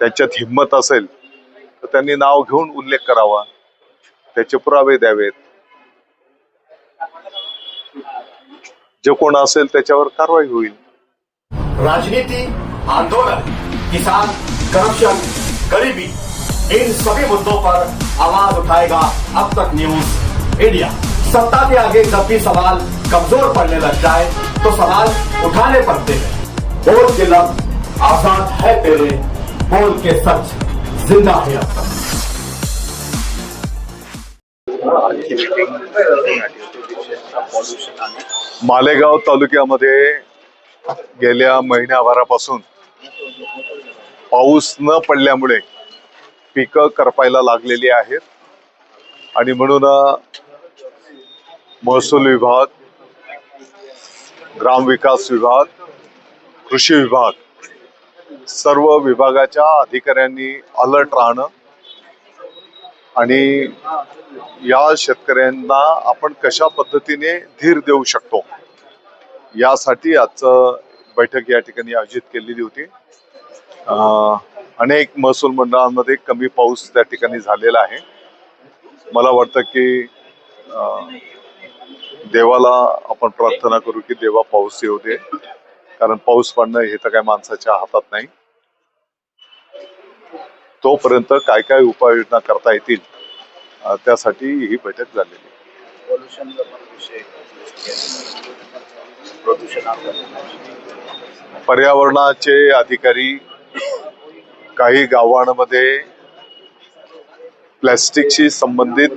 त्यांच्यात हिंमत असेल तर त्यांनी नाव घेऊन उल्लेख करावा. त्याचे पुरावे द्यावेत. जे कोण असेल त्याच्यावर कारवाई होईल. राजनीति आंदोलन किसान करप्शन गरीबी इन सभी मुद्दों पर आवाज उठाएगा अब तक न्यूज इंडिया सत्ता के आगे जब भी सवाल कमजोर पड़ने लग जाए तो सवाल उठाने पड़ते हैं। और के लब आजाद है तेरे बोल के सच जिंदा है मालेगाव तालुक्यामध्ये गेल्या महिन्याभरापासून पाऊस न पडल्यामुळे पिकं करपायला लागलेली आहेत. आणि म्हणून महसूल विभाग ग्रामविकास विभाग कृषी विभाग सर्व विभागाच्या अधिकाऱ्यांनी अलर्ट राहणं आणि या शेतकऱ्यांना आपण कशा पद्धतीने धीर देऊ शकतो यासाठी आजचं बैठक या ठिकाणी आयोजित केलेली होती. अनेक महसूल मंडळांमध्ये कमी पाऊस त्या ठिकाणी झालेला आहे. मला वाटतं की देवाला आपण प्रार्थना करू की देवा पाऊस येऊ दे. कारण पाऊस पडणं हे तर काय माणसाच्या हातात नाही. तोपर्यंत काय काय उपाययोजना करता येतील त्यासाठी ही बैठक झालेली पर्यावरणाचे अधिकारी काही गावांमध्ये प्लॅस्टिकशी संबंधित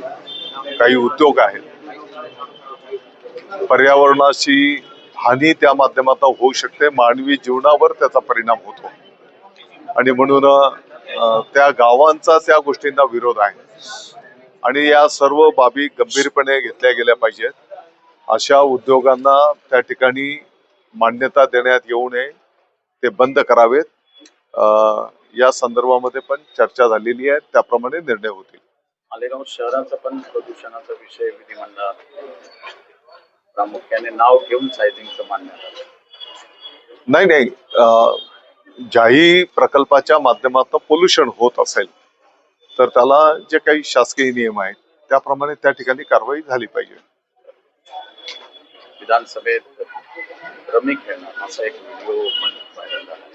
काही उद्योग आहेत. पर्यावरणाची हानी त्या माध्यमातून होऊ शकते. मानवी जीवनावर त्याचा परिणाम होतो. आणि म्हणून त्या गावांचा त्या गोष्टींना विरोध आहे. आणि या सर्व बाबी गंभीरपणे घेतल्या गेल्या पाहिजेत. अशा उद्योगांना त्या ठिकाणी मान्यता देण्यात येऊ नये ते बंद करावेत. अं, या संदर्भामध्ये पण चर्चा झालेली आहे. त्याप्रमाणे निर्णय होतील. मालेगाव शहराचा पण प्रदूषणाचा विषय विधिमंडळात. प्रामुख्याने नाव घेऊन सायझिंगचं मान्यता आहे. नाही नाही. अं, ज्याही प्रकल्पाच्या माध्यमातून पोल्युशन होत असेल तर त्याला जे काही शासकीय नियम आहेत त्याप्रमाणे त्या ठिकाणी कारवाई झाली पाहिजे. विधानसभेत रमी खेळणं असा एक व्हिडिओ व्हायरल झाला.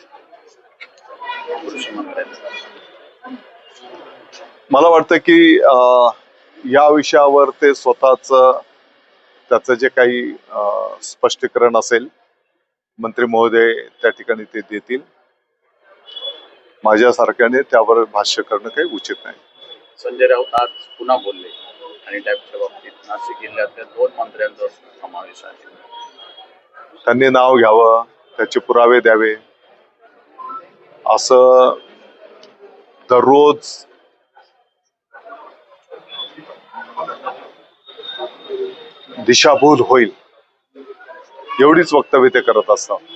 मला वाटतं की अं, या विषयावर ते स्वतःच त्याचं जे काही स्पष्टीकरण असेल मंत्री महोदय त्या ठिकाणी ते देतील. माझ्यासारख्याने त्यावर भाष्य करणं काही उचित नाही. संजय राऊत आज पुन्हा बोलले आणि टॅपच्या बाबतीत नाशिक जिल्ह्यातल्या दोन मंत्र्यांचा समावेश आहे. त्यांनी नाव घ्यावं त्याचे पुरावे द्यावे. असं दररोज दिशाभूल होईल. एवढीच वक्तव्य ते करत असतात.